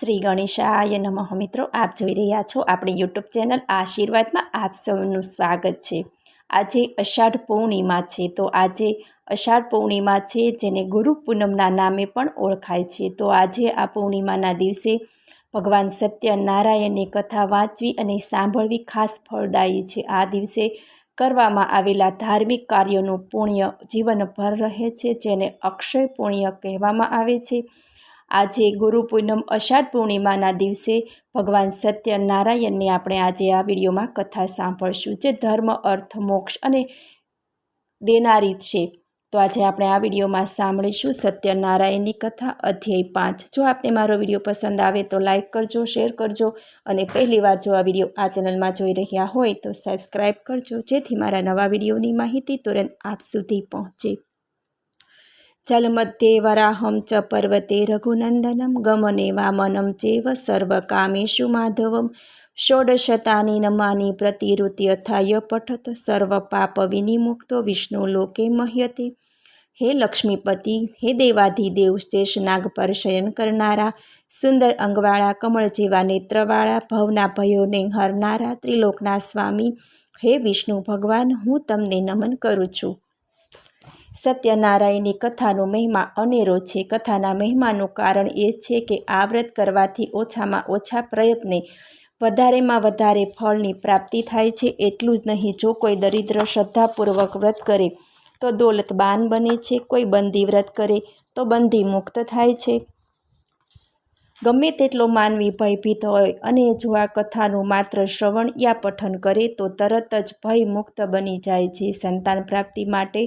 શ્રી ગણેશાય નમઃ. મિત્રો, આપ જોઈ રહ્યા છો આપણી યુટ્યુબ ચેનલ આશીર્વાદમાં આપ સૌનું સ્વાગત છે. આજે અષાઢ પૂર્ણિમા છે, તો આજે અષાઢ પૂર્ણિમા છે, જેને ગુરુ પૂનમના નામે પણ ઓળખાય છે. તો આજે આ પૂર્ણિમાના દિવસે ભગવાન સત્યનારાયણની કથા વાંચવી અને સાંભળવી ખાસ ફળદાયી છે. આ દિવસે કરવામાં આવેલા ધાર્મિક કાર્યોનું પુણ્ય જીવનભર રહે છે, જેને અક્ષય પુણ્ય કહેવામાં આવે છે. આજે ગુરુ પૂનમ અષાઢ પૂર્ણિમાના દિવસે ભગવાન સત્યનારાયણની આપણે આજે આ વિડીયોમાં કથા સાંભળશું. જે ધર્મ, અર્થ, મોક્ષ અને દેનારી છે. તો આજે આપણે આ વિડીયોમાં સાંભળીશું સત્યનારાયણની કથા અધ્યાય પાંચ. જો આપને મારો વીડિયો પસંદ આવે તો લાઇક કરજો, શેર કરજો અને પહેલીવાર જો આ વીડિયો આ ચેનલમાં જોઈ રહ્યા હોય તો સબસ્ક્રાઈબ કરજો. જેથી મારા નવા વિડીયોની માહિતી તુરંત આપ સુધી પહોંચે. જલમધ્યે વરાહમ ચ પર્વતે રઘુનંદનમ ગમને વામનમ ચેવ સર્વકામેશુ માધવમ ષોડશતાની નમાની પ્રતિરુત્યથાય પઠત સર્વ પાપ વિનિમુક્તો વિષ્ણુ લોકે મહ્યતે હે લક્ષ્મીપતિ હે દેવાધિદેવ શેષ નાગ પર શયન કરનારા સુંદર અંગવાળા કમળ જેવા નેત્રવાળા ભવના ભયોને હરનારા ત્રિલોકના સ્વામી હે વિષ્ણુ ભગવાન હું તમને નમન કરું છું સત્યનારાયણની કથાનો મહિમા અનેરો છે. કથાના મહિમાનું કારણ એ છે કે આ વ્રત કરવાથી ઓછામાં ઓછા પ્રયત્ને વધારેમાં વધારે ફળની પ્રાપ્તિ થાય છે. એટલું જ નહીં, જો કોઈ દરિદ્ર શ્રદ્ધાપૂર્વક વ્રત કરે, તો દોલતબાન બને છે. કોઈ બંદી વ્રત કરે, તો બંદી મુક્ત થાય છે. ગમે તેટલો માનવી ભયભીત હોય અને જો આ કથાનું માત્ર શ્રવણ યા પઠન કરે, તો તરત જ ભય મુક્ત બની જાય છે. સંતાન પ્રાપ્તિ માટે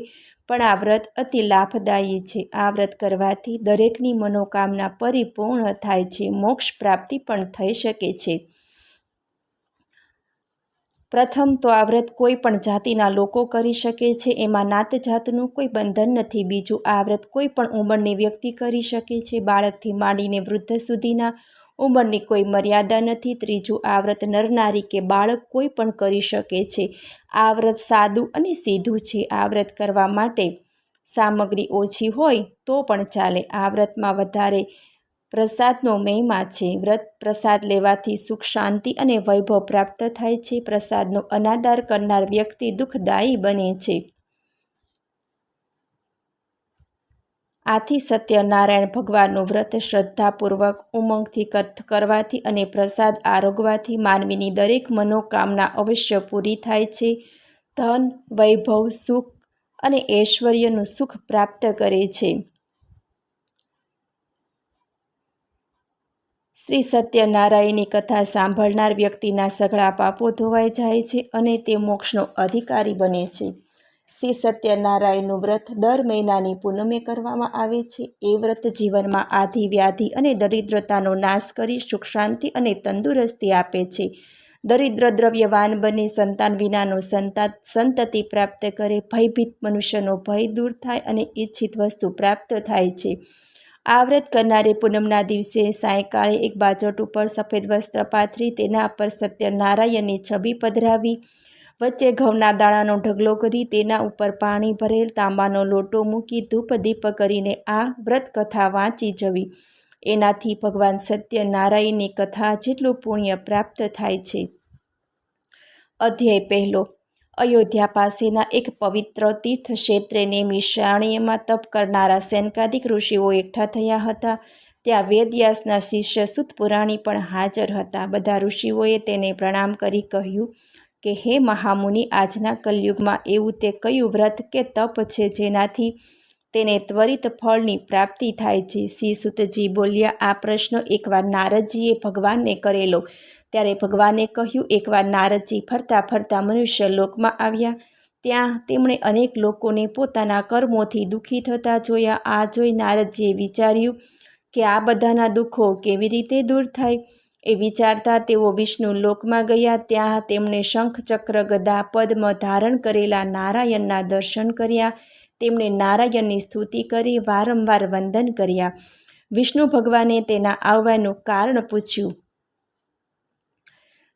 પણ આ વ્રત અતિ લાભદાયી છે. આ વ્રત કરવાથી દરેકની મનોકામના પરિપૂર્ણ થાય છે. મોક્ષ પ્રાપ્તિ પણ થઈ શકે છે. પ્રથમ તો આ વ્રત કોઈ પણ જાતિના લોકો કરી શકે છે. એમાં નાત જાતનું કોઈ બંધન નથી. બીજું, આ વ્રત કોઈ પણ ઉંમરની વ્યક્તિ કરી શકે છે. બાળકથી માંડીને વૃદ્ધ સુધીના ઉંમરની કોઈ મર્યાદા નથી, ત્રીજું આ વ્રત નરનારી કે બાળક કોઈ પણ કરી શકે છે. આ વ્રત સાદું અને સીધું છે. આ વ્રત કરવા માટે સામગ્રી ઓછી હોય તો પણ ચાલે. આ વ્રતમાં વધારે પ્રસાદનો મહિમા છે. વ્રત પ્રસાદ લેવાથી સુખ, શાંતિ અને વૈભવ પ્રાપ્ત થાય છે. પ્રસાદનો અનાદાર કરનાર વ્યક્તિ દુઃખદાયી બને છે. આથી સત્યનારાયણ ભગવાનનું વ્રત શ્રદ્ધાપૂર્વક ઉમંગથી કરવાથી અને પ્રસાદ આરોગવાથી માનવીની દરેક મનોકામના અવશ્ય પૂરી થાય છે. ધન, વૈભવ, સુખ અને ઐશ્વર્યનું સુખ પ્રાપ્ત કરે છે. શ્રી સત્યનારાયણની કથા સાંભળનાર વ્યક્તિના સઘળા પાપો ધોવાઈ જાય છે અને તે મોક્ષનો અધિકારી બને છે. શ્રી સત્યનારાયણનું વ્રત દર મહિનાની પૂનમે કરવામાં આવે છે. એ વ્રત જીવનમાં આધિ વ્યાધિ અને દરિદ્રતાનો નાશ કરી સુખ શાંતિ અને તંદુરસ્તી આપે છે. દરિદ્ર દ્રવ્યવાન બને સંતાન વિનાનો સંતા સંતતિ પ્રાપ્ત કરે, ભયભીત મનુષ્યનો ભય દૂર થાય અને ઈચ્છિત વસ્તુ પ્રાપ્ત થાય છે. આ વ્રત કરનારે પૂનમના દિવસે સાયંકાળે એક બાજટ ઉપર સફેદ વસ્ત્ર પાથરી તેના પર સત્યનારાયણની છબી પધરાવી વચ્ચે ઘઉંના દાણાનો ઢગલો કરી તેના ઉપર પાણી ભરેલ તાંબાનો લોટો મૂકી ધૂપ દીપ કરીને આ વ્રત કથા વાંચી જવી. એનાથી ભગવાન સત્યનારાયણની કથા જેટલું પુણ્ય પ્રાપ્ત થાય છે. અધ્યાય પહેલો. અયોધ્યા પાસેના એક પવિત્ર તીર્થ ક્ષેત્રે મિશ્રાણીયમાં તપ કરનારા સેનકાદિક ઋષિઓ એકઠા થયા હતા. ત્યાં વેદયાસના શિષ્ય સુત પુરાણી પણ હાજર હતા. બધા ઋષિઓએ તેને પ્રણામ કરી કહ્યું કે હે મહામુનિ, આજના કલયુગમાં એવું તે કયું વ્રત કે તપ છે જેનાથી તેને ત્વરિત ફળની પ્રાપ્તિ થાય છે? શ્રી સુતજી બોલ્યા, આ પ્રશ્ન એકવાર નારદજીએ ભગવાનને કરેલો. ત્યારે ભગવાને કહ્યું, એકવાર નારદજી ફરતા ફરતા મનુષ્ય લોકમાં આવ્યા. ત્યાં તેમણે અનેક લોકોને પોતાના કર્મોથી દુઃખી થતા જોયા. આ જોઈ નારદજીએ વિચાર્યું કે આ બધાના દુઃખો કેવી રીતે દૂર થાય? એ વિચારતા તેઓ વિષ્ણુ લોકમાં ગયા. ત્યાં તેમણે શંખ ચક્ર ગદા પદ્મ ધારણ કરેલા નારાયણના દર્શન કર્યા. તેમણે નારાયણની સ્તુતિ કરી, વારંવાર વંદન કર્યા. વિષ્ણુ ભગવાને તેના આવવાનું કારણ પૂછ્યું.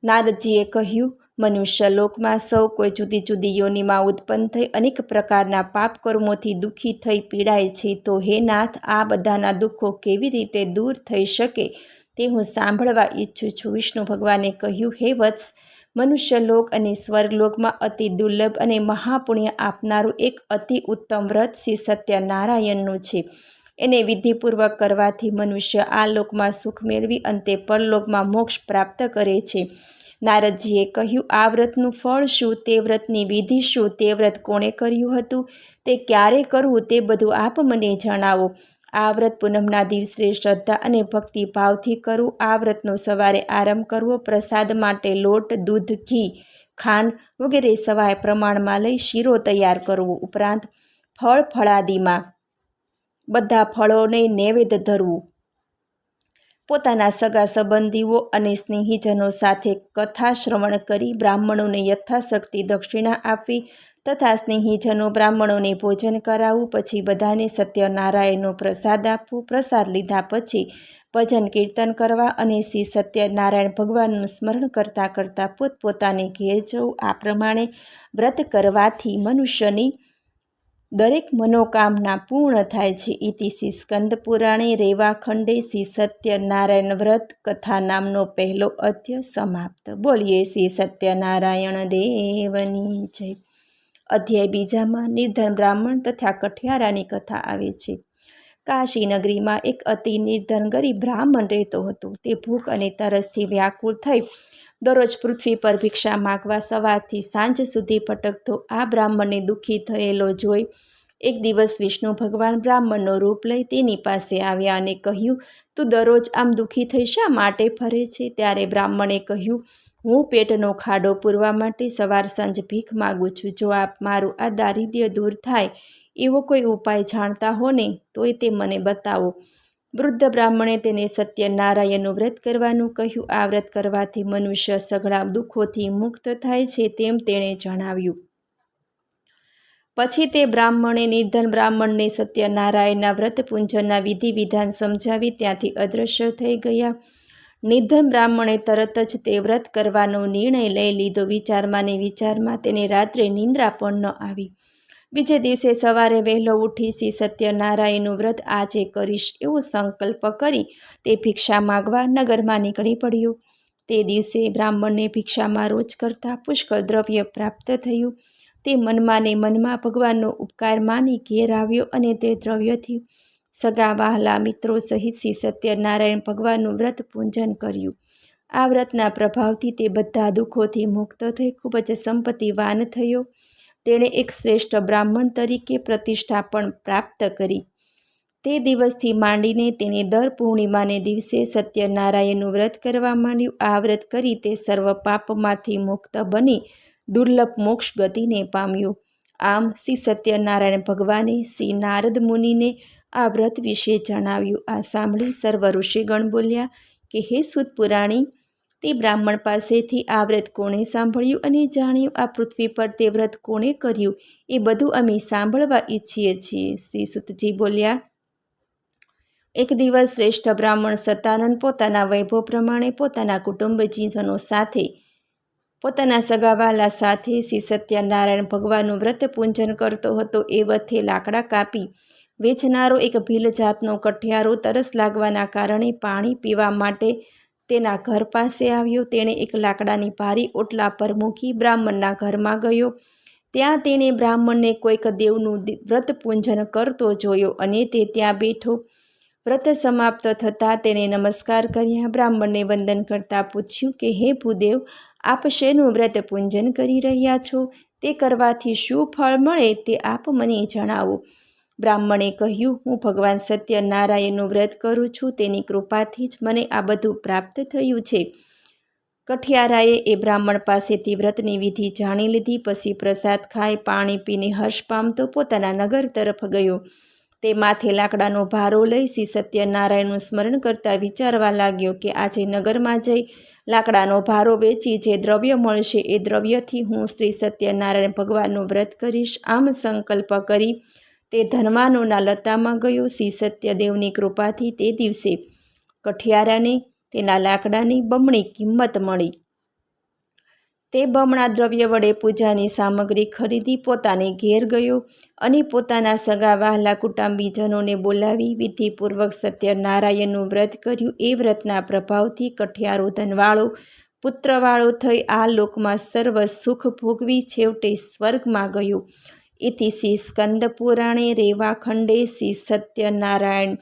નારદજીએ કહ્યું, મનુષ્ય લોકમાં સૌ કોઈ જુદી જુદી યોનિમાં ઉત્પન્ન થઈ અનેક પ્રકારના પાપ કર્મોથી દુઃખી થઈ પીડાય છે. તો હે નાથ, આ બધાના દુઃખો કેવી રીતે દૂર થઈ શકે? તે હું સાંભળવા ઈચ્છું છું. વિષ્ણુ ભગવાને કહ્યું, હે વત્સ મનુષ્યલોક અને સ્વર્ગલોકમાં અતિ દુર્લભ અને મહાપુણ્ય આપનારું એક અતિ ઉત્તમ વ્રત શ્રી સત્યનારાયણનું છે. એને વિધિપૂર્વક કરવાથી મનુષ્ય આ લોકમાં સુખ મેળવી અંતે પરલોકમાં મોક્ષ પ્રાપ્ત કરે છે. નારદજીએ કહ્યું, આ વ્રતનું ફળ શું? તે વ્રતની વિધિ શું? તે વ્રત કોણે કર્યું હતું? તે ક્યારે કરવું? તે બધું આપ મને જણાવો. આ વ્રત પૂનમના દિવસે શ્રદ્ધા અને ભક્તિ ભાવથી કરવું આ વ્રતનો સવારે આરંભ કરવો, પ્રસાદ માટે લોટ, દૂધ, ઘી, ખાંડ વગેરે સવાય પ્રમાણમાં લઈ શીરો તૈયાર કરવો. ઉપરાંત ફળ ફળાદીમાં બધા ફળોને નૈવેદ્ય ધરવું. પોતાના સગા સંબંધીઓ અને સ્નેહીજનો સાથે કથા શ્રવણ કરી બ્રાહ્મણોને યથાશક્તિ દક્ષિણા આપવી. તથા સ્નેહીજનો બ્રાહ્મણોને ભોજન કરાવવું પછી બધાને સત્યનારાયણનો પ્રસાદ આપવું. પ્રસાદ લીધા પછી ભજન કીર્તન કરવા અને શ્રી સત્યનારાયણ ભગવાનનું સ્મરણ કરતાં કરતાં પોતપોતાને ઘેર જવું. આ પ્રમાણે વ્રત કરવાથી મનુષ્યની દરેક મનોકામના પૂર્ણ થાય છે. ઇતિ શ્રી સ્કંદ પુરાણે રેવાખંડે શ્રી સત્યનારાયણ વ્રત કથા નામનો પહેલો અધ્ય સમાપ્ત. બોલીએ શ્રી સત્યનારાયણ દેવની જય. અધ્યાય બીજામાં નિર્ધન બ્રાહ્મણ તથા કઠિયારાની કથા આવે છે. કાશી નગરીમાં એક અતિ નિર્ધન ગરીબ બ્રાહ્મણ રહેતો હતો. તે ભૂખ અને તરસથી વ્યાકુળ થઈ દરરોજ પૃથ્વી પર ભિક્ષા માગવા સવારથી સાંજ સુધી ભટકતો આ બ્રાહ્મણને દુઃખી થયેલો જોઈ એક દિવસ વિષ્ણુ ભગવાન બ્રાહ્મણનો રૂપ લઈ તેની પાસે આવ્યા અને કહ્યું, તું દરરોજ આમ દુઃખી થઈ શા માટે ફરે છે? ત્યારે બ્રાહ્મણે કહ્યું હું પેટનો ખાડો પૂરવા માટે સવાર સાંજ ભીખ માગું છું. જો આપ મારું આ દારિદ્ર્ય દૂર થાય એવો કોઈ ઉપાય જાણતા હો ને, તોય તે મને બતાવો. વૃદ્ધ બ્રાહ્મણે તેને સત્યનારાયણનું વ્રત કરવાનું કહ્યું. આ વ્રત કરવાથી મનુષ્ય સઘળા દુઃખોથી મુક્ત થાય છે તેમ તેણે જણાવ્યું. પછી તે બ્રાહ્મણે નિર્ધન બ્રાહ્મણને સત્યનારાયણના વ્રત પૂંજનના વિધિ વિધાન સમજાવી ત્યાંથી અદૃશ્ય થઈ ગયા. નિર્ધન બ્રાહ્મણે તરત જ તે વ્રત કરવાનો નિર્ણય લઈ લીધો. વિચારમાં ને વિચારમાં તેને રાત્રે નિંદ્રા પણ ન આવી. બીજે દિવસે સવારે વહેલો ઉઠી શ્રી સત્યનારાયણનું વ્રત આજે કરીશ એવો સંકલ્પ કરી તે ભિક્ષા માગવા નગરમાં નીકળી પડ્યો. તે દિવસે બ્રાહ્મણને ભિક્ષામાં રોજ કરતાં પુષ્કળ દ્રવ્ય પ્રાપ્ત થયું. તે મનમાં ને મનમાં ભગવાનનો ઉપકાર માની ઘેર આવ્યો અને તે દ્રવ્યથી સગા વહાલા મિત્રો સહિત શ્રી સત્યનારાયણ ભગવાનનું વ્રત પૂજન કર્યું. આ વ્રતના પ્રભાવથી તે બધા દુઃખોથી મુક્ત થઈ ખૂબ જ સંપત્તિવાન થયો. તેણે એક શ્રેષ્ઠ બ્રાહ્મણ તરીકે પ્રતિષ્ઠા પણ પ્રાપ્ત કરી. તે દિવસથી માંડીને તેને દર પૂર્ણિમાને દિવસે સત્યનારાયણનું વ્રત કરવા માંડ્યું. આ વ્રત કરી તે સર્વ પાપમાંથી મુક્ત બની દુર્લભ મોક્ષ ગતિને પામ્યું. આમ શ્રી સત્યનારાયણ ભગવાને શ્રી નારદ મુનિને આ વ્રત વિશે જણાવ્યું. આ સાંભળી સર્વ ઋષિગણ બોલ્યા કે, હે સુત પુરાણી, તે બ્રાહ્મણ પાસેથી આ વ્રત કોણે સાંભળ્યું અને જાણ્યું? આ પૃથ્વી પર તે વ્રત કોણે કર્યું? એ બધું અમે સાંભળવા ઈચ્છીએ છીએ. શ્રી સુતજી બોલ્યા, એક દિવસ શ્રેષ્ઠ બ્રાહ્મણ સતાનંદ પોતાના વૈભવ પ્રમાણે પોતાના કુટુંબજીજનો સાથે, પોતાના સગાવાલા સાથે શ્રી સત્યનારાયણ ભગવાનનું વ્રત પૂંજન કરતો હતો. એ વથે લાકડા કાપી વેચનારો એક ભીલ જાતનો કઠિયારો તરસ લાગવાના કારણે પાણી પીવા માટે તેના ઘર પાસે આવ્યો. તેણે એક લાકડાની ભારી ઓટલા પર મૂકી બ્રાહ્મણના ઘરમાં ગયો. ત્યાં તેણે બ્રાહ્મણને કોઈક દેવનું વ્રત પૂંજન કરતો જોયો અને તે ત્યાં બેઠો. વ્રત સમાપ્ત થતાં તેણે નમસ્કાર કર્યા. બ્રાહ્મણને વંદન કરતાં પૂછ્યું કે, હે ભૂદેવ, આપ શેનું વ્રત પૂંજન કરી રહ્યા છો? તે કરવાથી શું ફળ મળે તે આપ મને જણાવો. બ્રાહ્મણે કહ્યું, હું ભગવાન સત્યનારાયણનું વ્રત કરું છું, તેની કૃપાથી જ મને આ બધું પ્રાપ્ત થયું છે. કઠિયારાએ એ બ્રાહ્મણ પાસેથી વ્રતની વિધિ જાણી લીધી, પછી પ્રસાદ ખાઈ, પાણી પીને હર્ષ પામતો પોતાના નગર તરફ ગયો. તે માથે લાકડાનો ભારો લઈ શ્રી સત્યનારાયણનું સ્મરણ કરતાં વિચારવા લાગ્યો કે આજે નગરમાં જઈ લાકડાનો ભારો વેચી જે દ્રવ્ય મળશે એ દ્રવ્યથી હું શ્રી સત્યનારાયણ ભગવાનનું વ્રત કરીશ. આમ સંકલ્પ કરી તે ધનવાનોના લતામાં ગયો. શ્રી સત્યદેવની કૃપાથી તે દિવસે કઠિયારાને, તેના લાકડાની બમણી કિંમત મળી. તે બમણા દ્રવ્ય વડે પૂજાની સામગ્રી ખરીદી પોતાને ઘેર ગયો અને પોતાના સગા વહાલા કુટુંબીજનોને બોલાવી વિધિપૂર્વક સત્યનારાયણનું વ્રત કર્યું. એ વ્રતના પ્રભાવથી કઠિયારો ધનવાળો, પુત્રવાળો થઈ આ લોકમાં સર્વ સુખ ભોગવી છેવટે સ્વર્ગમાં ગયો. ઇતિ શ્રી સ્કંદ પુરાણે રેવાખંડે શ્રી સત્યનારાયણ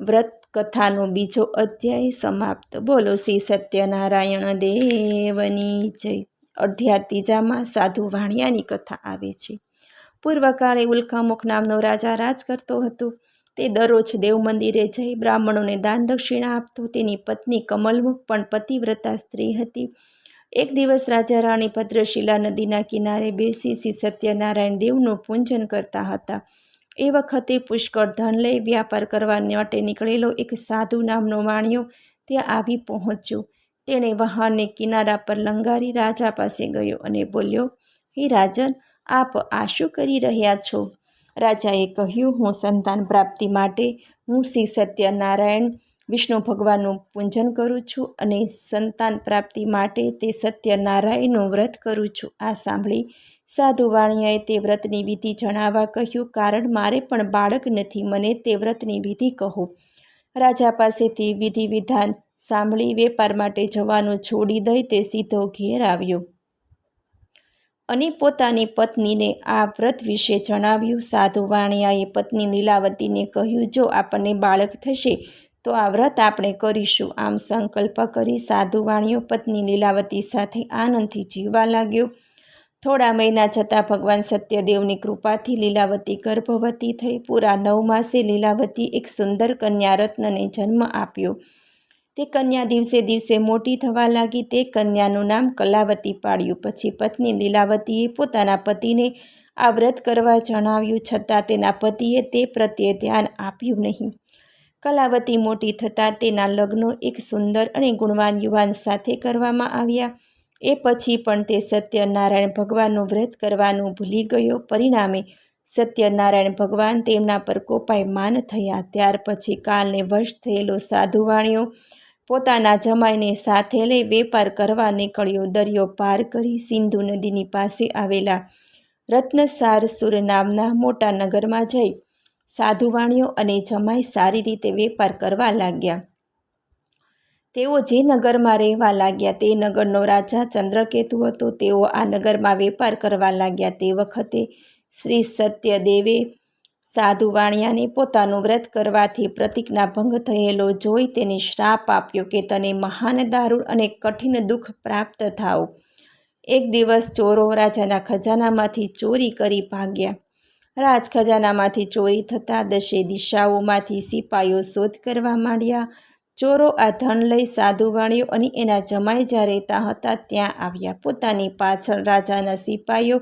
વ્રત કથાનો બીજો અધ્યાય સમાપ્ત. બોલો શ્રી સત્યનારાયણ દેવની જય. અઢ્યાર ત્રીજામાં સાધુ વાણિયાની કથા આવે છે. પૂર્વકાળે ઉલ્કામુખ નામનો રાજા રાજ કરતો હતો. તે દરરોજ દેવ મંદિરે જઈ બ્રાહ્મણોને દાન દક્ષિણા આપતો. તેની પત્ની કમલમુખ પણ પતિવ્રતા સ્ત્રી હતી. એક દિવસ રાજા રાણી ભદ્રશિલા નદીના કિનારે બેસી શ્રી સત્યનારાયણ દેવનું પૂજન કરતા હતા. એ વખતે પુષ્કળ ધન લઈ વ્યાપાર કરવા માટે નીકળેલો એક સાધુ નામનો માણ્યો ત્યાં આવી પહોંચ્યો. તેણે વહાણને કિનારા પર લંગારી રાજા પાસે ગયો અને બોલ્યો, હે રાજન, આપ આ શું કરી રહ્યા છો? રાજાએ કહ્યું, હું સંતાન પ્રાપ્તિ માટે હું શ્રી સત્યનારાયણ વિષ્ણુ ભગવાનનું પૂજન કરું છું અને સંતાન પ્રાપ્તિ માટે તે સત્યનારાયણનું વ્રત કરું છું. આ સાંભળી સાધુ વાણિયાએ તે વ્રતની વિધિ જણાવવા કહ્યું, કારણ મારે પણ બાળક નથી, મને તે વ્રતની વિધિ કહો. રાજા પાસેથી વિધિ વિધાન સાંભળી વેપાર માટે જવાનું છોડી દઈ તે સીધો ઘેર આવ્યો. અને પોતાની પત્નીને આ વ્રત વિશે જણાવ્યું. સાધુ વાણિયાએ પત્ની લીલાવતીને કહ્યું, જો આપણને બાળક થશે તો આ વ્રત આપણે કરીશું. આમ સંકલ્પ કરી સાધુ વાણીઓ, પત્ની લીલાવતી સાથે આનંદથી જીવવા લાગ્યો. થોડા મહિના જતાં ભગવાન સત્યદેવની કૃપાથી લીલાવતી ગર્ભવતી થઈ. પૂરા નવ માસે લીલાવતી એક સુંદર કન્યા રત્નને જન્મ આપ્યો. તે કન્યા દિવસે દિવસે મોટી થવા લાગી. તે કન્યાનું નામ કલાવતી પાડ્યું. પછી પત્ની લીલાવતીએ પોતાના પતિને આ વ્રત કરવા જણાવ્યું. છતાં તેના પતિએ તે પ્રત્યે ધ્યાન આપ્યું નહીં. કલાવતી મોટી થતાં તેના લગ્નો એક સુંદર અને ગુણવાન યુવાન સાથે કરવામાં આવ્યા. એ પછી પણ તે સત્યનારાયણ ભગવાનનું વ્રત કરવાનું ભૂલી ગયો. પરિણામે સત્યનારાયણ ભગવાન તેમના પર કોપાયમાન થયા. ત્યાર પછી કાલને વશ થયેલો સાધુ સાધુવાણીઓ પોતાના જમાઈને સાથે લઈ વેપાર કરવા નીકળ્યો. દરિયો પાર કરી સિંધુ નદીની પાસે આવેલા રત્નસાર સુર નામના મોટા નગરમાં જઈ સાધુવાણીઓ અને જમાઈ સારી રીતે વેપાર કરવા લાગ્યા. તેઓ જે નગરમાં રહેવા લાગ્યા તે નગરનો રાજા ચંદ્રકેતુ હતો. તેઓ આ નગરમાં વેપાર કરવા લાગ્યા. તે વખતે શ્રી સત્યદેવે સાધુ વાણિયાને પોતાનું વ્રત કરવાથી પ્રતિજ્ઞા ભંગ થયેલો જોઈ તેને શ્રાપ આપ્યો કે તને મહાન દારૂણ અને કઠિન દુઃખ પ્રાપ્ત થાવ એક દિવસ ચોરો રાજાના ખજાનામાંથી ચોરી કરી ભાગ્યા. રાજ ખજાનામાંથી ચોરી થતાં દશે દિશાઓમાંથી સિપાઈઓ શોધ કરવા માંડ્યા. ચોરો આ ધન લઈ સાધુ વાણિયો અને એના જમાઈ જ્યાં રહેતા હતા ત્યાં આવ્યા. પોતાની પાછળ રાજાના સિપાઈઓ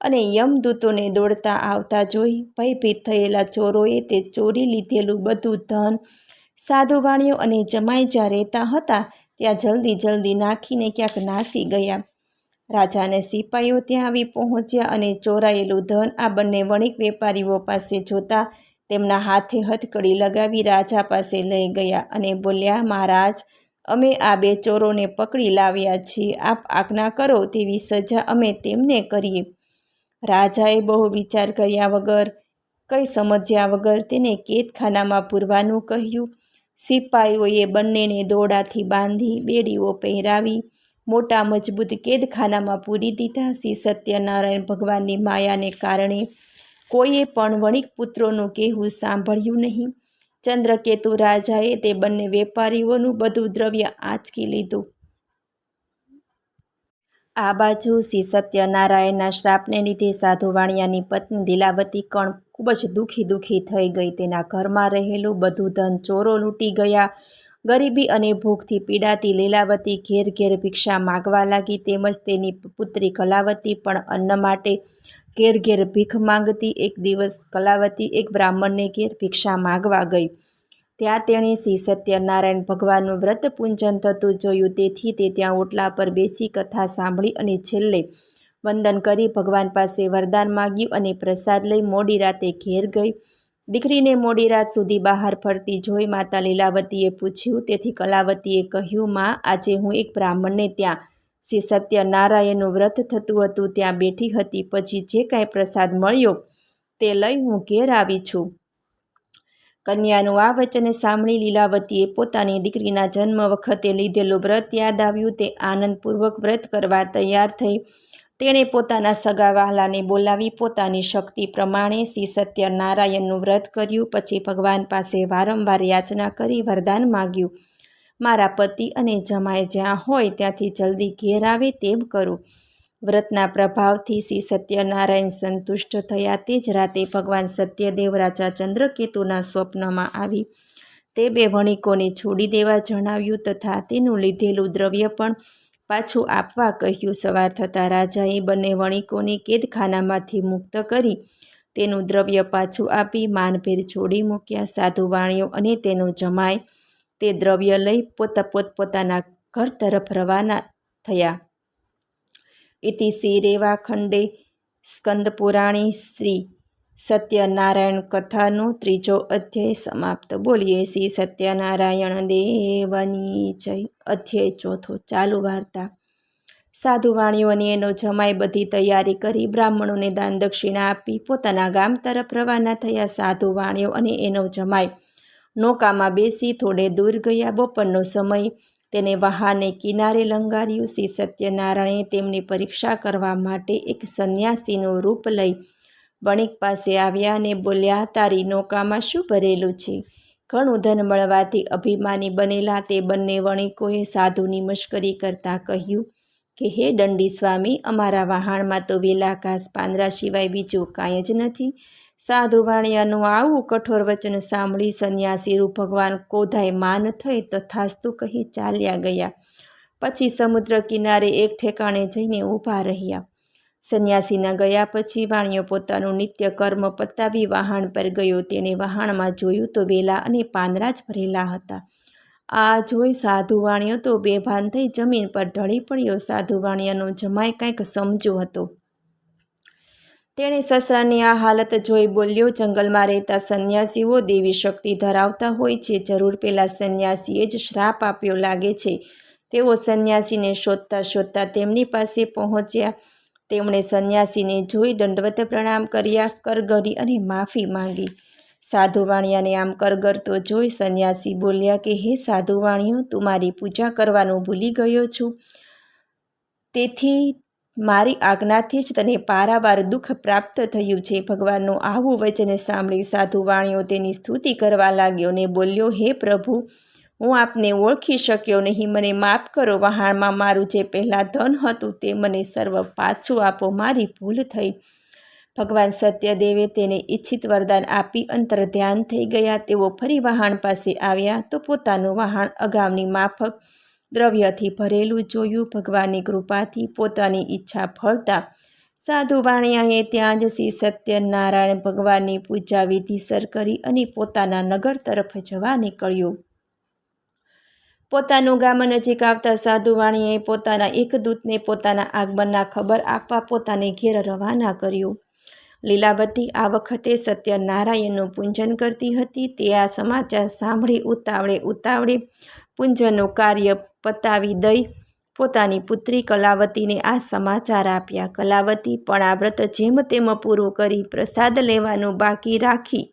અને યમદૂતોને દોડતા આવતા જોઈ ભયભીત થયેલા ચોરોએ તે ચોરી લીધેલું બધું ધન, સાધુ વાણિયો અને જમાઈ જ્યાં રહેતા હતા ત્યાં જલ્દી જલ્દી નાખીને ક્યાંક નાસી ગયા. રાજાને સિપાહીઓ ત્યાં આવી પહોંચ્યા અને ચોરાયેલું ધન આ બંને વણિક વેપારીઓ પાસે જોતા તેમના હાથે હથકડી લગાવી રાજા પાસે લઈ ગયા અને બોલ્યા, મહારાજ, અમે આ બે ચોરોને પકડી લાવ્યા છીએ. આપ આજ્ઞા કરો તેવી સજા અમે તેમને કરીએ. રાજાએ બહુ વિચાર કર્યા વગર, કંઈ સમજ્યા વગર તેને કેદખાનામાં પૂરવાનું કહ્યું. સિપાઈઓએ બંનેને દોડાથી બાંધી બેડીઓ પહેરાવી મોટા મજબૂત કેદખાનામાં પૂરી દીધા. શ્રી સત્યનારાયણ ભગવાનની માયાને કારણે કોઈએ પણ વણિક પુત્રોનું કહેવું સાંભળ્યું નહીં. ચંદ્રકેતુ રાજાએ તે બંને વેપારીઓનું બધું દ્રવ્ય આંચકી લીધું. આ બાજુ શ્રી સત્યનારાયણના શ્રાપને લીધે સાધુ વાણિયાની પત્ની લીલાવતી કણ ખૂબ જ દુઃખી દુઃખી થઈ ગઈ. તેના ઘરમાં રહેલું બધું ધન ચોરો લૂંટી ગયા. ગરીબી અને ભૂખથી પીડાતી લીલાવતી ઘેર ઘેર ભિક્ષા માગવા લાગી તેમજ તેની પુત્રી કલાવતી પણ અન્ન માટે ઘેર ઘેર ભીખ માંગતી. એક દિવસ કલાવતી એક બ્રાહ્મણને ઘેર ભિક્ષા માગવા ગઈ. ત્યાં તેણે શ્રી સત્યનારાયણ ભગવાનનું વ્રત પૂજન થતું જોયું. તેથી તે ત્યાં ઓટલા પર બેસી કથા સાંભળી અને છેલ્લે વંદન કરી ભગવાન પાસે વરદાન માગ્યું અને પ્રસાદ લઈ મોડી રાતે ઘેર ગઈ. દીકરીને મોડી રાત સુધી બહાર ફરતી જોઈ માતા લીલાવતીએ પૂછ્યું, તેથી કલાવતીએ કહ્યું, માં, આજે હું એક બ્રાહ્મણને ત્યાં શ્રી સત્યનારાયણનું વ્રત થતું હતું, ત્યાં બેઠી હતી, પછી જે કાંઈ પ્રસાદ મળ્યો તે લઈ હું ઘેર આવી છું. કન્યાનું આ વચન સાંભળી લીલાવતીએ પોતાની દીકરીના જન્મ વખતે લીધેલું વ્રત યાદ આવ્યું. તે આનંદપૂર્વક વ્રત કરવા તૈયાર થઈ તેણે પોતાના સગા વહાલાને બોલાવી પોતાની શક્તિ પ્રમાણે શ્રી સત્યનારાયણનું વ્રત કર્યું, પછી ભગવાન પાસે વારંવાર યાચના કરી વરદાન માગ્યું. મારા પતિ અને જમાય જ્યાં હોય ત્યાંથી જલ્દી ઘેર આવે તેમ કરું. વ્રતના પ્રભાવથી શ્રી સત્યનારાયણ સંતુષ્ટ થયા તે જ રાતે ભગવાન સત્યદેવ રાજા ચંદ્રકેતુના સ્વપ્નમાં આવી. તે બે વણિકોને છોડી દેવા જણાવ્યું તથા તેનું લીધેલું દ્રવ્ય પણ પાછું આપવા કહ્યું. સવાર થતાં રાજાએ બંને વણિકોને કેદખાનામાંથી મુક્ત કરી તેનું દ્રવ્ય પાછું આપી, માનભેર છોડી મૂક્યા. સાધુ વાણીઓ અને તેનો જમાય તે દ્રવ્ય લઈ પોતા, પોતપોતાના ઘર તરફ રવાના થયા. ઇતિ શ્રી રેવા ખંડે સ્કંદ પુરાણી શ્રી સત્યનારાયણ કથાનો ત્રીજો અધ્યાય સમાપ્ત. બોલીએ શ્રી સત્યનારાયણ દેવની જય. અધ્યાય ચોથો, ચાલુ વાર્તા. સાધુ વાણીઓને એનો જમાઈ બધી તૈયારી કરી બ્રાહ્મણોને દાન દક્ષિણા આપી પોતાના ગામ તરફ રવાના થયા સાધુ વાણીઓ અને એનો જમાઈ. નૌકામાં બેસી થોડે દૂર ગયા. બપોરનો સમય. તેને વહાને કિનારે લંગાર્યું. શ્રી સત્યનારાયણે તેમની પરીક્ષા કરવા માટે એક સંન્યાસીનું રૂપ લઈ વણિક પાસે આવ્યા અને બોલ્યા, તારી નૌકામાં શું ભરેલું છે? ઘણું ધન મળવાથી અભિમાની બનેલા તે બંને વણિકોએ સાધુની મશ્કરી કરતાં કહ્યું, કે હે દંડી સ્વામી, અમારા વહાણમાં તો વેલા ઘાસ પાંદરા સિવાય બીજું કાંઈ જ નથી. સાધુ વાણિયાનું આવું કઠોર વચન સાંભળી સંન્યાસીરૂ ભગવાન કોધાય માન થઈ તથાસ્તુ કહી ચાલ્યા ગયા. પછી સમુદ્ર કિનારે એક ઠેકાણે જઈને ઊભા રહ્યા. સંન્યાસીના ગયા પછી વાણિયો પોતાનું નિત્ય કર્મ પતાવી વહાણ પર ગયો. તેણે વહાણમાં જોયું તો વેલા અને પાંદડા જ ભરેલા હતા. આ જોઈ સાધુ વાણિયો તો બેભાન થઈ જમીન પર ઢળી પડ્યો. સાધુ વાણિયાનો જમાય કંઈક સમજો હતો. તેણે સસરાની આ હાલત જોઈ બોલ્યો, જંગલમાં રહેતા સંન્યાસીઓ દેવી શક્તિ ધરાવતા હોય છે. જરૂર પેલા સંન્યાસીએ જ શ્રાપ આપ્યો લાગે છે. તેઓ સંન્યાસીને શોધતા શોધતા તેમની પાસે પહોંચ્યા. તેમણે સંન્યાસીને જોઈ દંડવત પ્રણામ કર્યા, કરગરી અને માફી માંગી. સાધુ વાણિયાને આમ કરગરતો જોઈ સંન્યાસી બોલ્યા કે, હે સાધુ વાણિયો તું મારી પૂજા કરવાનું ભૂલી ગયો છું. તેથી મારી આજ્ઞાથી જ તને પારાવાર દુઃખ પ્રાપ્ત થયું છે. ભગવાનનું આવું વચન સાંભળી સાધુ વાણીઓ તેની સ્તુતિ કરવા લાગ્યો ને બોલ્યો, હે પ્રભુ હું આપને ઓળખી શક્યો નહીં, મને માફ કરો, વહાણમાં મારું જે પહેલાં ધન હતું તે મને સર્વ પાછું આપો, મારી ભૂલ થઈ. ભગવાન સત્યદેવે તેને ઈચ્છિત વરદાન આપી અંતર ધ્યાન થઈ ગયા, તેઓ ફરી વહાણ પાસે આવ્યા તો પોતાનું વહાણ અગાઉની માફક દ્રવ્યથી ભરેલું જોયું, ભગવાનની કૃપાથી પોતાની ઈચ્છા ફળતા. સાધુ વાણિયાએ ત્યાં જ શ્રી સત્યનારાયણ ભગવાનની પૂજા વિધિસર કરી અને પોતાના નગર તરફ જવા નીકળ્યો. પોતાનું ગામ નજીક આવતા સાધુવાણીએ પોતાના એક દૂતને પોતાના આગમનના ખબર આપવા પોતાને ઘેર રવાના કર્યું. લીલાવતી આ વખતે સત્યનારાયણનું પૂજન કરતી હતી. તે આ સમાચાર સાંભળી, ઉતાવળે ઉતાવળે પૂંજનનું કાર્ય પતાવી દઈ પોતાની પુત્રી કલાવતીને આ સમાચાર આપ્યા. કલાવતી પણ આ વ્રત જેમ તેમ પૂરું કરી પ્રસાદ લેવાનું બાકી રાખી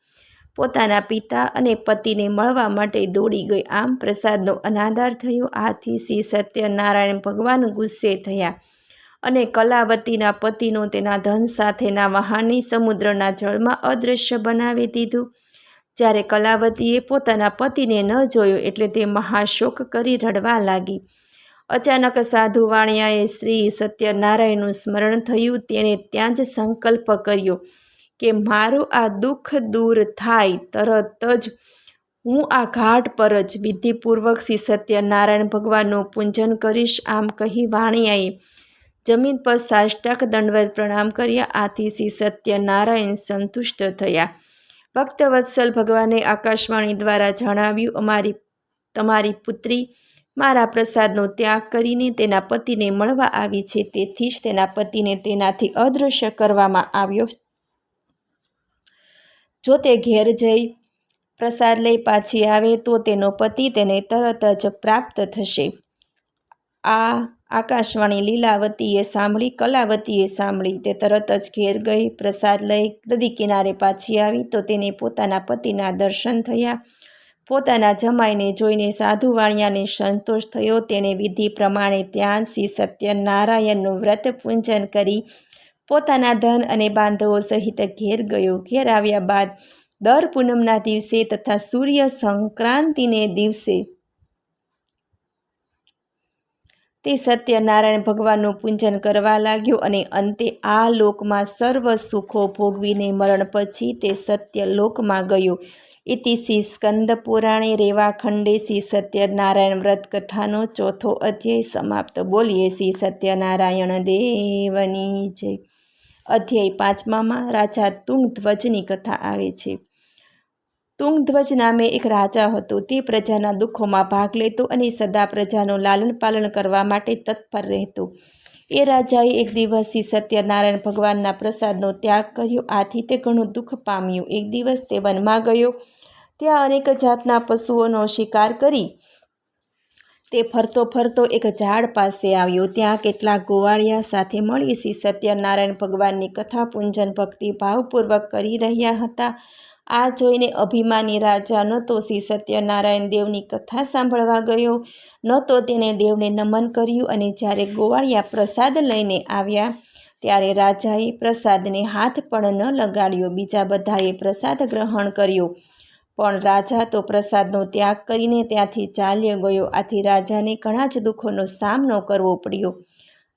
પોતાના પિતા અને પતિને મળવા માટે દોડી ગઈ. આમ પ્રસાદનો અનાદાર થયો. આથી શ્રી સત્યનારાયણ ભગવાન ગુસ્સે થયા અને કલાવતીના પતિનો તેના ધન સાથેના વહાણની સમુદ્રના જળમાં અદૃશ્ય બનાવી દીધું. જ્યારે કલાવતીએ પોતાના પતિને ન જોયો એટલે તે મહાશોક કરી રડવા લાગી. અચાનક સાધુ વાણિયાએ શ્રી સત્યનારાયણનું સ્મરણ થયું. તેણે ત્યાં જ સંકલ્પ કર્યો. કે મારું આ દુઃખ દૂર થાય તરત જ હું આ ઘાટ પર જ વિધિપૂર્વક શ્રી સત્યનારાયણ ભગવાનનું પૂજન કરીશ આમ કહી વાણિયાએ જમીન પર સાષ્ટાક દંડવત પ્રણામ કર્યા. આથી શ્રી સત્યનારાયણ સંતુષ્ટ થયા. ભક્તવત્સલ ભગવાને આકાશવાણી દ્વારા જણાવ્યું, અમારી, તમારી પુત્રી મારા પ્રસાદનો ત્યાગ કરીને તેના પતિને મળવા આવી છે. તેથી જ તેના પતિને તેનાથી અદૃશ્ય કરવામાં આવ્યો જો તે ઘેર જઈ પ્રસાદ લઈ પાછી આવે, તો તેનો પતિ તેને તરત જ પ્રાપ્ત થશે. આ આકાશવાણી લીલાવતીએ સાંભળી, કલાવતીએ સાંભળી. તે તરત જ ઘેર ગઈ, પ્રસાદ લઈ નદી કિનારે પાછી આવી, તો તેને પોતાના પતિના દર્શન થયા. પોતાના જમાઈને જોઈને સાધુ વાણિયાને સંતોષ થયો. તેણે વિધિ પ્રમાણે ત્યાં શ્રી સત્યનારાયણનું વ્રત પૂજન કરી પોતાના ધન અને બાંધવો સહિત ઘેર ગયો. ઘેર આવ્યા બાદ દર પૂનમના દિવસે તથા સૂર્ય સંક્રાંતિને દિવસે તે સત્યનારાયણ ભગવાનનું પૂજન કરવા લાગ્યો અને અંતે આ લોકમાં સર્વ સુખો ભોગવીને મરણ પછી તે સત્ય લોકમાં ગયો. ઇતિ શ્રી સ્કંદ પુરાણે રેવાખંડે શ્રી સત્યનારાયણ વ્રત કથાનો ચોથો અધ્યાય સમાપ્ત. બોલીએ શ્રી સત્યનારાયણ દેવની જય. અધ્યાય પાંચમામાં રાજા તુંગધ્વજની કથા આવે છે. તુંગધ્વજ નામે એક રાજા હતો. તે પ્રજાના દુઃખોમાં ભાગ લેતો અને સદા પ્રજાનું લાલન પાલન કરવા માટે તત્પર રહેતો. એ રાજાએ એક દિવસ શ્રી સત્યનારાયણ ભગવાનના પ્રસાદનો ત્યાગ કર્યો. આથી તે ઘણું દુઃખ પામ્યું. એક દિવસ તે વનમાં ગયો. ત્યાં અનેક જાતના પશુઓનો શિકાર કરી તે ફરતો ફરતો એક ઝાડ પાસે આવ્યો. ત્યાં કેટલાક ગોવાળિયા સાથે મળી શ્રી સત્યનારાયણ ભગવાનની કથા પૂંજન ભક્તિ ભાવપૂર્વક કરી રહ્યા હતા. આ જોઈને અભિમાની રાજા ન તો શ્રી સત્યનારાયણ દેવની કથા સાંભળવા ગયો, ન તો તેણે દેવને નમન કર્યું અને જ્યારે ગોવાળિયા પ્રસાદ લઈને આવ્યા, ત્યારે રાજાએ પ્રસાદને હાથ પણ ન લગાડ્યો. બીજા બધાએ પ્રસાદ ગ્રહણ કર્યો. પણ રાજા તો પ્રસાદનો ત્યાગ કરીને ત્યાંથી ચાલ્યો ગયો. આથી રાજાને ઘણા જ દુઃખોનો સામનો કરવો પડ્યો.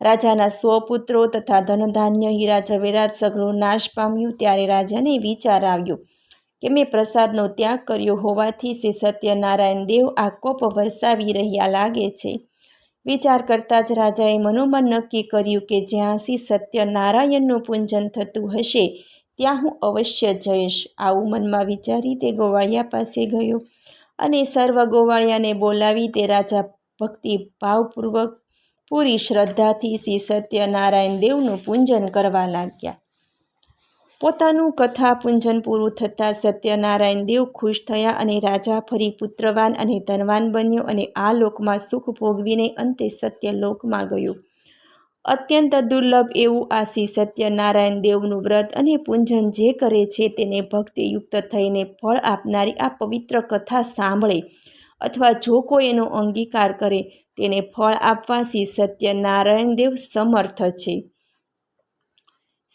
રાજાના સો પુત્રો તથા ધનધાન્ય હીરા ઝવેરાત સઘળો નાશ પામ્યું ત્યારે રાજાને વિચાર આવ્યો કે મેં પ્રસાદનો ત્યાગ કર્યો હોવાથી શ્રી સત્યનારાયણ દેવ આ કોપ વરસાવી રહ્યા લાગે છે. વિચાર કરતાં જ રાજાએ મનોમન નક્કી કર્યું કે જ્યાં શ્રી સત્યનારાયણનું પૂજન થતું હશે ત્યાં હું અવશ્ય જઈશ. આવું મનમાં વિચારી તે ગોવાળિયા પાસે ગયો અને સર્વ ગોવાળિયાને બોલાવી તે રાજા ભક્તિ ભાવપૂર્વક પૂરી શ્રદ્ધાથી શ્રી સત્યનારાયણ દેવનું પૂજન કરવા લાગ્યા. પોતાનું કથા પૂંજન પૂરું થતાં સત્યનારાયણ દેવ ખુશ થયા અને રાજા ફરી પુત્રવાન અને ધનવાન બન્યો અને આ લોકમાં સુખ ભોગવીને અંતે સત્ય લોકમાં ગયો. અત્યંત દુર્લભ એવું આ શ્રી સત્યનારાયણ દેવનું વ્રત અને પૂંજન જે કરે છે તેને ભક્તિયુક્ત થઈને ફળ આપનારી આ પવિત્ર કથા સાંભળે. અથવા જો કોઈ એનો અંગીકાર કરે, તેને ફળ આપવા શ્રી સત્યનારાયણ દેવ સમર્થ છે.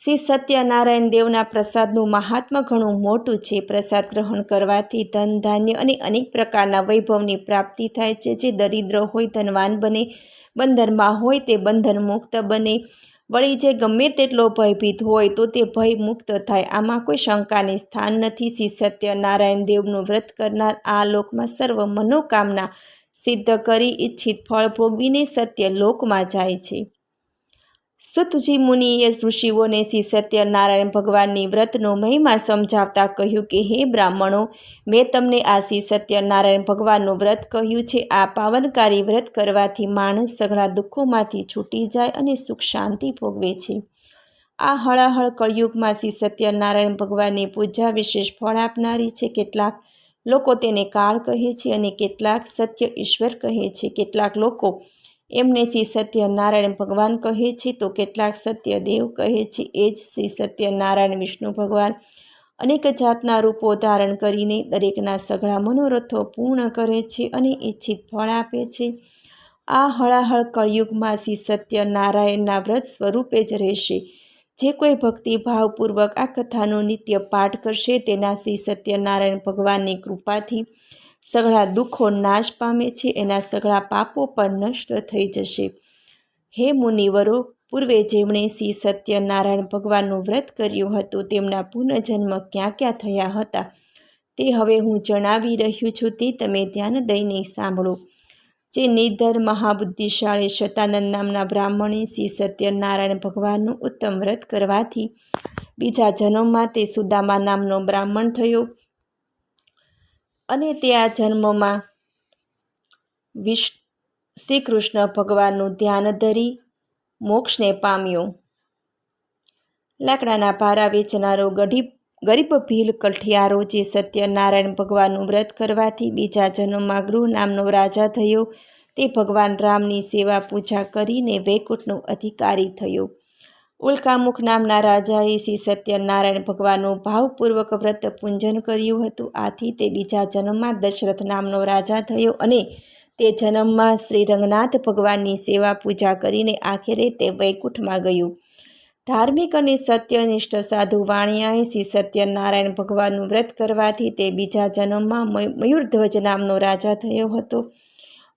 શ્રી સત્યનારાયણ દેવના પ્રસાદનું મહાત્મા ઘણું મોટું છે. પ્રસાદ ગ્રહણ કરવાથી ધન, ધાન્ય અને અનેક પ્રકારના વૈભવની પ્રાપ્તિ થાય છે. જે દરિદ્ર હોય, ધનવાન બને બંધનમાં હોય તે બંધન મુક્ત બને. વળી જે ગમે તેટલો ભયભીત હોય તો તે ભય મુક્ત થાય. આમાં કોઈ શંકાને સ્થાન નથી. શ્રી સત્યનારાયણ દેવનું વ્રત કરનાર આ લોકમાં સર્વ મનોકામના સિદ્ધ કરી ઈચ્છિત ફળ ભોગવીને સત્ય લોકમાં જાય છે. સુતજી મુનિએ ઋષિઓને શ્રી સત્યનારાયણ ભગવાનની વ્રતનો મહિમા સમજાવતા કહ્યું કે, હે બ્રાહ્મણો, મેં તમને આ શ્રી સત્યનારાયણ ભગવાનનું વ્રત કહ્યું છે. આ પાવનકારી વ્રત કરવાથી માણસ સઘળા દુઃખોમાંથી છૂટી જાય અને સુખ શાંતિ ભોગવે છે. આ હળાહળ કળયુગમાં શ્રી સત્યનારાયણ ભગવાનની પૂજા વિશેષ ફળ આપનારી છે. કેટલાક લોકો તેને કાળ કહે છે અને કેટલાક સત્ય ઈશ્વર કહે છે. કેટલાક લોકો એમને શ્રી સત્યનારાયણ ભગવાન કહે છે. તો કેટલાક સત્યદેવ કહે છે, એ જ શ્રી સત્યનારાયણ વિષ્ણુ ભગવાન. અનેક જાતના રૂપો ધારણ કરીને દરેકના સઘળા મનોરથો પૂર્ણ કરે છે અને ઈચ્છિત ફળ આપે છે. આ હળાહળ કળયુગમાં શ્રી સત્યનારાયણના વ્રત સ્વરૂપે જ રહેશે. જે કોઈ ભક્તિભાવપૂર્વક આ કથાનો નિત્ય પાઠ કરશે, તેના શ્રી સત્યનારાયણ ભગવાનની કૃપાથી સઘળા દુઃખો નાશ પામે છે, એના સઘળા પાપો પણ નષ્ટ થઈ જશે. હે મુનિવરો, પૂર્વે જેમણે શ્રી સત્યનારાયણ ભગવાનનું વ્રત કર્યું હતું, તેમના પુનઃજન્મ ક્યાં ક્યાં થયા હતા? તે હવે હું જણાવી રહ્યું છું, તે તમે ધ્યાન દઈને સાંભળો. જે નિર્ધર મહાબુદ્ધિશાળી શતાનંદ નામના બ્રાહ્મણે શ્રી સત્યનારાયણ ભગવાનનું ઉત્તમ વ્રત કરવાથી બીજા જન્મમાં તે સુદામા નામનો બ્રાહ્મણ થયો. અને તે આ જન્મમાં વિશ શ્રી કૃષ્ણ ભગવાનનું ધ્યાન ધરી મોક્ષને પામ્યો. લાકડાના ભારા વેચનારો ગઢી, ગરીબ ભીલ કઠિયારો જે સત્યનારાયણ ભગવાનનું વ્રત કરવાથી બીજા જન્મમાં ગૃહ નામનો રાજા થયો, તે ભગવાન રામની સેવા પૂજા કરીને વૈકુંઠનો અધિકારી થયો. ઉલ્કામુખ નામના રાજાએ શ્રી સત્યનારાયણ ભગવાનનું ભાવપૂર્વક વ્રત પૂંજન કર્યું હતું. આથી તે બીજા જન્મમાં દશરથ નામનો રાજા થયો અને તે જન્મમાં શ્રી રંગનાથ ભગવાનની સેવા પૂજા કરીને આખરે તે વૈકુંઠમાં ગયું. ધાર્મિક અને સત્યનિષ્ઠ સાધુ વાણિયાએ શ્રી સત્યનારાયણ ભગવાનનું વ્રત કરવાથી તે બીજા જન્મમાં મયુરધ્વજ નામનો રાજા થયો હતો.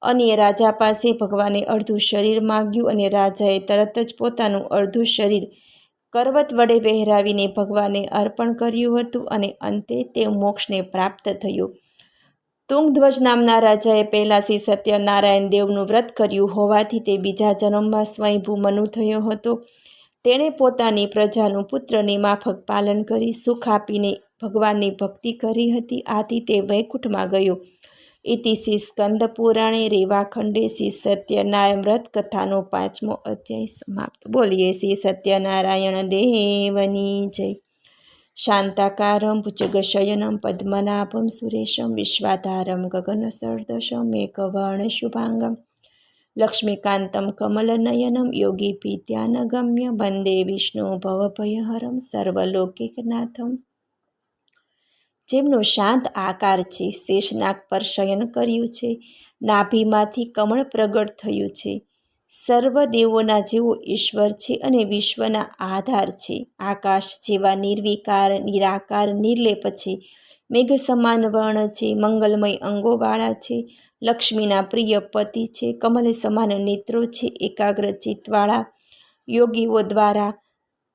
અને રાજા પાસે ભગવાને અડધું શરીર માગ્યું અને રાજાએ તરત જ પોતાનું અડધું શરીર કરવત વડે વહેરાવીને ભગવાને અર્પણ કર્યું હતું અને અંતે તે મોક્ષને પ્રાપ્ત થયું. તુંગધ્વજ નામના રાજાએ પહેલાં શ્રી સત્યનારાયણ દેવનું વ્રત કર્યું હોવાથી તે બીજા જન્મમાં સ્વયંભૂ મનુ થયો હતો. તેણે પોતાની પ્રજાનું પુત્રની માફક પાલન કરી, સુખ આપીને ભગવાનની ભક્તિ કરી હતી. આથી તે વૈકુંઠમાં ગયો. ઇતિ શ્રી સ્કંદ પુરાણે રેવાખંડે શ્રી સત્યનારાયણ વ્રત કથાનો પાંચમો અધ્યાય સમાપ્ત. બોલીએ શ્રી સત્યનારાયણ દેવની જય. શાંતાકારમ ભુજગશયનમ પદ્મનાભમ સુરેશમ વિશ્વાધારમ ગગનસર્દશમ મેઘવર્ણ શુભાંગમ લક્ષ્મીકાંતમ કમલનયનમ યોગી ધ્યાનગમ્ય વંદે વિષ્ણુ ભવભયહરમ સર્વલૌકિકનાથમ. જેમનો શાંત આકાર છે, શેષનાગ પર શયન કર્યું છે, નાભીમાંથી કમળ પ્રગટ થયું છે. સર્વ દેવોના જેવો ઈશ્વર છે અને વિશ્વના આધાર છે. આકાશ જેવા નિર્વિકાર, નિરાકાર, નિર્લેપ છે. મેઘ સમાન વર્ણ છે, મંગલમય અંગોવાળા છે. લક્ષ્મીના પ્રિય પતિ છે, કમલ સમાન નેત્રો છે, એકાગ્ર ચિત્તવાળા યોગીઓ દ્વારા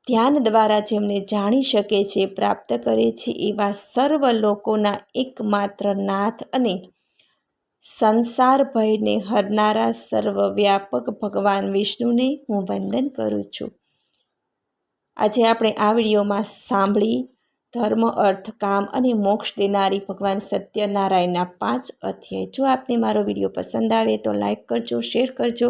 ધ્યાન દ્વારા જેમને જાણી શકે છે, પ્રાપ્ત કરે છે એવા સર્વ લોકોના એકમાત્ર નાથ અને સંસાર ભયને હરનારા સર્વવ્યાપક ભગવાન વિષ્ણુને હું વંદન કરું છું. આજે આપણે આ વિડીયોમાં સાંભળી ધર્મ, અર્થ, કામ અને મોક્ષ દેનારી ભગવાન સત્યનારાયણના પાંચ અધ્યાય. જો આપને મારો વીડિયો પસંદ આવે તો લાઈક કરજો, શેર કરજો